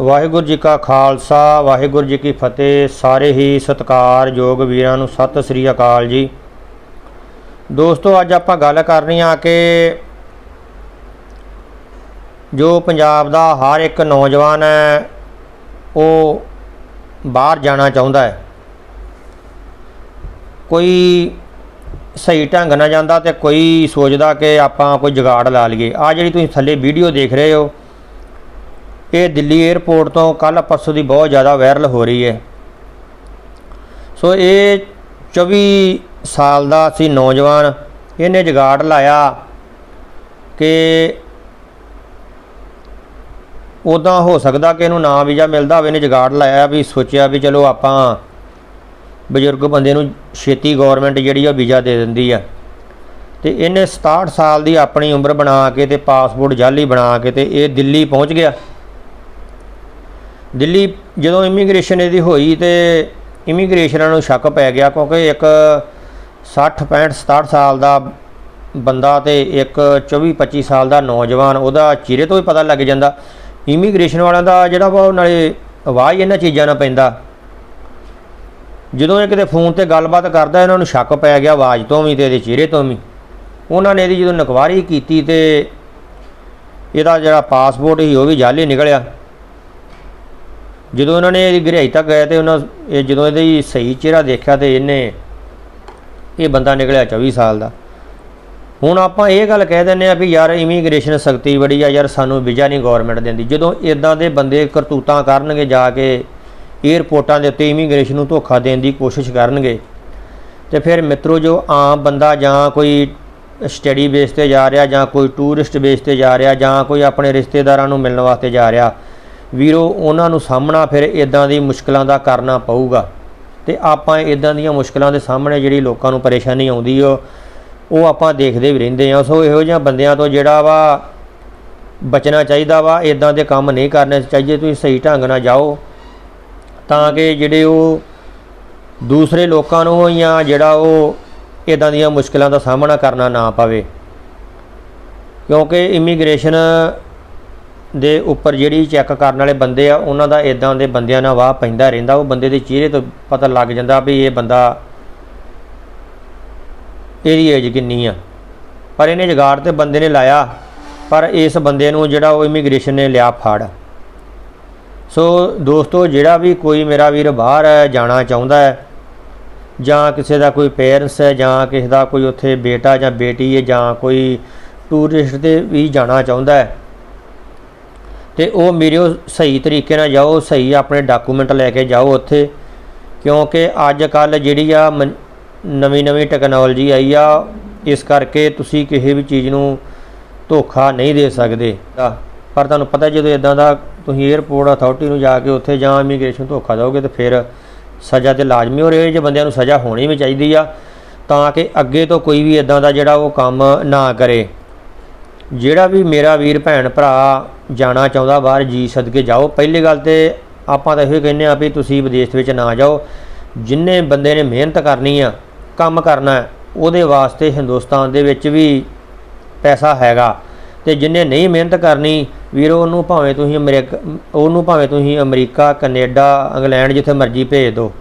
ਵਾਹਿਗੁਰੂ ਜੀ ਕਾ ਖਾਲਸਾ, ਵਾਹਿਗੁਰੂ ਜੀ ਕੀ ਫਤਿਹ। ਸਾਰੇ ਹੀ ਸਤਿਕਾਰਯੋਗ ਵੀਰਾਂ ਨੂੰ ਸਤਿ ਸ੍ਰੀ ਅਕਾਲ ਜੀ। ਦੋਸਤੋ, ਅੱਜ ਆਪਾਂ ਗੱਲ ਕਰਨੀ ਆ ਕਿ ਜੋ ਪੰਜਾਬ ਦਾ ਹਰ ਇੱਕ ਨੌਜਵਾਨ ਹੈ, ਉਹ ਬਾਹਰ ਜਾਣਾ ਚਾਹੁੰਦਾ ਹੈ। ਕੋਈ ਸਹੀ ਢੰਗ ਨਾਲ ਜਾਂਦਾ ਤੇ ਕੋਈ ਸੋਚਦਾ ਕਿ ਆਪਾਂ ਕੋਈ ਜਗਾੜ ਲਾ ਲਈਏ। ਆ ਜਿਹੜੀ ਤੁਸੀਂ ਥੱਲੇ ਵੀਡੀਓ ਦੇਖ ਰਹੇ ਹੋ ਇਹ ਦਿੱਲੀ 에ਅਰਪੋਰਟ ਤੋਂ ਕੱਲ ਪਰਸੋਂ ਦੀ ਬਹੁਤ ਜ਼ਿਆਦਾ ਵਾਇਰਲ ਹੋ ਰਹੀ ਹੈ। ਸੋ ਇਹ 24 ਸਾਲ ਦਾ ਸੀ ਨੌਜਵਾਨ ਇਹਨੇ ਜੁਗਾੜ ਲਾਇਆ ਕਿ ਉਦਾਂ ਹੋ ਸਕਦਾ ਕਿ ਇਹਨੂੰ ਨਾ ਵੀਜ਼ਾ ਮਿਲਦਾ ਹੋਵੇ, ਇਹਨੇ ਜੁਗਾੜ ਲਾਇਆ ਵੀ, ਸੋਚਿਆ ਵੀ ਚਲੋ ਆਪਾਂ ਬਜ਼ੁਰਗ ਬੰਦੇ ਨੂੰ ਛੇਤੀ ਗਵਰਨਮੈਂਟ ਜਿਹੜੀ ਆ ਵੀਜ਼ਾ ਦੇ ਦਿੰਦੀ ਆ। ਤੇ ਇਹਨੇ 67 ਸਾਲ ਦੀ ਆਪਣੀ ਉਮਰ ਬਣਾ ਕੇ ਤੇ ਪਾਸਪੋਰਟ ਜਾਲੀ ਬਣਾ ਕੇ ਤੇ ਇਹ ਦਿੱਲੀ ਪਹੁੰਚ ਗਿਆ। ਦਿੱਲੀ ਜਦੋਂ ਇਮੀਗ੍ਰੇਸ਼ਨ ਇਹਦੀ ਹੋਈ ਤੇ ਇਮੀਗ੍ਰੇਸ਼ਨਾਂ ਨੂੰ ਸ਼ੱਕ ਪੈ ਗਿਆ ਕਿਉਂਕਿ ਇੱਕ 60 65 67 ਸਾਲ ਦਾ ਬੰਦਾ ਤੇ ਇੱਕ 24 25 ਸਾਲ ਦਾ ਨੌਜਵਾਨ ਉਹਦਾ ਚਿਹਰੇ ਤੋਂ ਹੀ ਪਤਾ ਲੱਗ ਜਾਂਦਾ। ਇਮੀਗ੍ਰੇਸ਼ਨ ਵਾਲਿਆਂ ਦਾ ਜਿਹੜਾ ਵਾ ਉਹ ਨਾਲੇ ਆਵਾਜ਼ ਇਹਨਾਂ ਚੀਜ਼ਾਂ ਨਾਲ ਪੈਂਦਾ। ਜਦੋਂ ਇਹ ਕਿਤੇ ਫੋਨ ਤੇ ਗੱਲਬਾਤ ਕਰਦਾ, ਇਹਨਾਂ ਨੂੰ ਸ਼ੱਕ ਪੈ ਗਿਆ ਆਵਾਜ਼ ਤੋਂ ਵੀ ਤੇ ਇਹਦੇ ਚਿਹਰੇ ਤੋਂ ਵੀ। ਉਹਨਾਂ ਨੇ ਇਹਦੀ ਜਦੋਂ ਨਕਵਾਰੀ ਕੀਤੀ ਤੇ ਇਹਦਾ ਜਿਹੜਾ ਪਾਸਪੋਰਟ ਸੀ ਉਹ ਵੀ ਜਾਲੀ ਨਿਕਲਿਆ। ਜਦੋਂ ਉਹਨਾਂ ਨੇ ਇਹਦੀ ਗਹਿਰਾਈ ਤੱਕ ਗਏ ਤੇ ਉਹਨਾਂ ਇਹ ਜਦੋਂ ਇਹਦੀ ਸਹੀ ਚਿਹਰਾ ਦੇਖਿਆ ਤੇ ਇਹਨੇ ਇਹ ਬੰਦਾ ਨਿਕਲਿਆ 24 ਸਾਲ ਦਾ। ਹੁਣ ਆਪਾਂ ਇਹ ਗੱਲ ਕਹਿ ਦਿੰਨੇ ਆ ਵੀ ਯਾਰ ਇਮੀਗ੍ਰੇਸ਼ਨ ਸਖਤੀ ਬੜੀ ਆ, ਯਾਰ ਸਾਨੂੰ ਵੀਜ਼ਾ ਨਹੀਂ ਗਵਰਨਮੈਂਟ ਦਿੰਦੀ। ਜਦੋਂ ਇਦਾਂ ਦੇ ਬੰਦੇ ਕਰਤੂਤਾਂ ਕਰਨਗੇ ਜਾ ਕੇ ਏਅਰਪੋਰਟਾਂ ਦੇ ਉੱਤੇ ਇਮੀਗ੍ਰੇਸ਼ਨ ਨੂੰ ਧੋਖਾ ਦੇਣ ਦੀ ਕੋਸ਼ਿਸ਼ ਕਰਨਗੇ, ਤੇ ਫਿਰ ਮਿੱਤਰੋ ਜੋ ਆਮ ਬੰਦਾ ਜਾਂ ਕੋਈ ਸਟੱਡੀ ਬੇਸ ਤੇ ਜਾ ਰਿਹਾ ਜਾਂ ਕੋਈ ਟੂਰਿਸਟ ਬੇਸ ਤੇ ਜਾ ਰਿਹਾ ਜਾਂ ਕੋਈ ਆਪਣੇ ਰਿਸ਼ਤੇਦਾਰਾਂ ਨੂੰ ਮਿਲਣ ਵਾਸਤੇ ਜਾ ਰਿਹਾ ਵੀਰੋ, ਉਹਨਾਂ ਨੂੰ ਸਾਹਮਣਾ ਫਿਰ ਇਦਾਂ ਦੀ ਮੁਸ਼ਕਲਾਂ ਦਾ ਕਰਨਾ ਪਊਗਾ। ਤੇ ਆਪਾਂ ਇਦਾਂ ਦੀਆਂ ਮੁਸ਼ਕਲਾਂ ਦੇ ਸਾਹਮਣੇ ਜਿਹੜੀ ਲੋਕਾਂ ਨੂੰ ਪਰੇਸ਼ਾਨੀ ਆਉਂਦੀ ਉਹ ਉਹ ਆਪਾਂ ਦੇਖਦੇ ਵੀ ਰਹਿੰਦੇ ਆ। ਸੋ ਇਹੋ ਜਿਹਾ ਬੰਦਿਆਂ ਤੋਂ ਜਿਹੜਾ ਵਾ ਬਚਣਾ ਚਾਹੀਦਾ ਵਾ ਇਦਾਂ ਦੇ ਕੰਮ ਨਹੀਂ ਕਰਨੇ ਚਾਹੀਦੇ। ਤੁਸੀਂ ਸਹੀ ਢੰਗ ਨਾਲ ਜਾਓ, ਤਾਂ ਕਿ ਜਿਹੜੇ ਉਹ ਦੂਸਰੇ ਲੋਕਾਂ ਨੂੰ ਜਾਂ ਜਿਹੜਾ ਉਹ ਇਦਾਂ ਦੀਆਂ ਮੁਸ਼ਕਲਾਂ ਦਾ ਸਾਹਮਣਾ ਕਰਨਾ ਨਾ ਪਵੇ। ਕਿਉਂਕਿ ਇਮੀਗ੍ਰੇਸ਼ਨ ਦੇ ਉੱਪਰ ਜਿਹੜੀ ਚੈੱਕ ਕਰਨ ਵਾਲੇ ਬੰਦੇ ਆ, ਉਹਨਾਂ ਦਾ ਇਦਾਂ ਦੇ ਬੰਦਿਆਂ ਨਾਲ ਵਾਹ ਪੈਂਦਾ ਰਹਿੰਦਾ, ਉਹ ਬੰਦੇ ਦੇ ਚਿਹਰੇ ਤੋਂ ਪਤਾ ਲੱਗ ਜਾਂਦਾ ਵੀ ਇਹ ਬੰਦਾ ਇਹਦੀ ਏਜ ਕਿੰਨੀ ਆ। ਪਰ ਇਹਨੇ ਜਗਾੜ ਤੇ ਬੰਦੇ ਨੇ ਲਾਇਆ, ਪਰ ਇਸ ਬੰਦੇ ਨੂੰ ਜਿਹੜਾ ਉਹ ਇਮੀਗ੍ਰੇਸ਼ਨ ਨੇ ਲਿਆ ਫਾੜ। ਸੋ ਦੋਸਤੋ, ਜਿਹੜਾ ਵੀ ਕੋਈ ਮੇਰਾ ਵੀਰ ਬਾਹਰ ਹੈ ਜਾਣਾ ਚਾਹੁੰਦਾ ਹੈ, ਜਾਂ ਕਿਸੇ ਦਾ ਕੋਈ ਪੇਰੈਂਟਸ ਹੈ, ਜਾਂ ਕਿਸੇ ਦਾ ਕੋਈ ਉੱਥੇ ਬੇਟਾ ਜਾਂ ਬੇਟੀ ਹੈ, ਜਾਂ ਕੋਈ ਟੂਰਿਸਟ ਤੇ ਵੀ ਜਾਣਾ ਚਾਹੁੰਦਾ ਹੈ ਤੇ ਉਹ ਮੇਰੇ ਸਹੀ ਤਰੀਕੇ ਨਾਲ ਜਾਓ, ਸਹੀ ਆਪਣੇ ਡਾਕੂਮੈਂਟ ਲੈ ਕੇ ਜਾਓ ਉੱਥੇ, ਕਿਉਂਕਿ ਅੱਜ ਕੱਲ ਜਿਹੜੀ ਆ ਨਵੀਂ ਨਵੀਂ ਟੈਕਨੋਲੋਜੀ ਆਈ ਆ, ਇਸ ਕਰਕੇ ਤੁਸੀਂ ਕਿਸੇ ਵੀ ਚੀਜ਼ ਨੂੰ ਧੋਖਾ ਨਹੀਂ ਦੇ ਸਕਦੇ। ਪਰ ਤੁਹਾਨੂੰ ਪਤਾ ਜਦੋਂ ਇਦਾਂ ਦਾ ਤੁਸੀਂ 에ਅਰਪੋਰਟ ਅਥਾਰਟੀ ਨੂੰ ਜਾ ਕੇ ਉੱਥੇ ਜਾਂ ਇਮੀਗ੍ਰੇਸ਼ਨ ਧੋਖਾ ਦਿਓਗੇ ਤੇ ਫਿਰ ਸਜ਼ਾ ਤੇ ਲਾਜ਼ਮੀ ਹੋ ਰਹੀ ਜੇ ਬੰਦਿਆਂ ਨੂੰ ਸਜ਼ਾ ਹੋਣੀ ਵੀ ਚਾਹੀਦੀ ਆ, ਤਾਂ ਕਿ ਅੱਗੇ ਤੋਂ ਕੋਈ ਵੀ ਇਦਾਂ ਦਾ ਜਿਹੜਾ ਉਹ ਕੰਮ ਨਾ ਕਰੇ। ਜਿਹੜਾ ਵੀ ਮੇਰਾ ਵੀਰ ਭੈਣ ਭਰਾ ਜਾਣਾ ਚਾਹੁੰਦਾ, ਬਾਹਰ ਜੀ ਸਦਕੇ ਜਾਓ। ਪਹਿਲੀ ਗੱਲ ਤੇ ਆਪਾਂ ਤਾਂ ਇਹੋ ਕਹਿੰਦੇ ਆ ਵੀ ਤੁਸੀਂ ਵਿਦੇਸ਼ ਵਿੱਚ ਨਾ ਜਾਓ। ਜਿੰਨੇ ਬੰਦੇ ਨੇ ਮਿਹਨਤ ਕਰਨੀ ਆ, ਕੰਮ ਕਰਨਾ ਉਹਦੇ ਵਾਸਤੇ ਹਿੰਦੁਸਤਾਨ ਦੇ ਵਿੱਚ ਵੀ ਪੈਸਾ ਹੈਗਾ। ਤੇ ਜਿੰਨੇ ਨਹੀਂ ਮਿਹਨਤ ਕਰਨੀ, ਵੀਰੋ, ਉਹਨੂੰ ਭਾਵੇਂ ਤੁਸੀਂ ਅਮਰੀਕਾ, ਉਹਨੂੰ ਭਾਵੇਂ ਤੁਸੀਂ ਅਮਰੀਕਾ, ਕੈਨੇਡਾ, ਇੰਗਲੈਂਡ ਜਿੱਥੇ ਮਰਜ਼ੀ ਭੇਜ ਦਿਓ।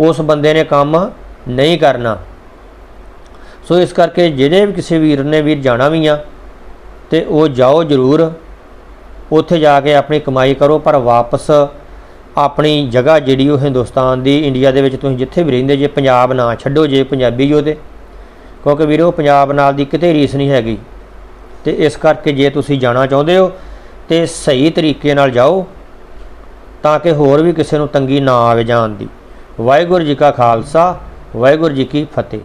ਉਸ ਬੰਦੇ ਨੇ ਕੰਮ ਨਹੀਂ ਕਰਨਾ। ਸੋ ਇਸ ਕਰਕੇ ਜਿਹੜੇ ਵੀ ਕਿਸੇ ਵੀਰ ਨੇ ਵੀਰ ਜਾਣਾ ਵੀ ਆ, ਤੇ ਉਹ ਜਾਓ ਜ਼ਰੂਰ। ਉੱਥੇ ਜਾ ਕੇ ਆਪਣੀ ਕਮਾਈ ਕਰੋ, ਪਰ ਵਾਪਸ ਆਪਣੀ ਜਗ੍ਹਾ ਜਿਹੜੀ ਉਹ ਹਿੰਦੁਸਤਾਨ ਦੀ ਇੰਡੀਆ ਦੇ ਵਿੱਚ ਤੁਸੀਂ ਜਿੱਥੇ ਵੀ ਰਹਿੰਦੇ, ਜੇ ਪੰਜਾਬ ਨਾ ਛੱਡੋ, ਜੇ ਪੰਜਾਬੀ ਜੋ ਤੇ। ਕਿਉਂਕਿ ਵੀਰੋ, ਪੰਜਾਬ ਨਾਲ ਦੀ ਕਿਤੇ ਰੀਸ ਨਹੀਂ ਹੈਗੀ। ਤੇ ਇਸ ਕਰਕੇ ਜੇ ਤੁਸੀਂ ਜਾਣਾ ਚਾਹੁੰਦੇ ਹੋ ਤੇ ਸਹੀ ਤਰੀਕੇ ਨਾਲ ਜਾਓ, ਤਾਂ ਕਿ ਹੋਰ ਵੀ ਕਿਸੇ ਨੂੰ ਤੰਗੀ ਨਾ ਆਵੇ ਜਾਣ ਦੀ। ਵਾਹਿਗੁਰੂ ਜੀ ਕਾ ਖਾਲਸਾ, ਵਾਹਿਗੁਰੂ ਜੀ ਕੀ ਫਤਿਹ।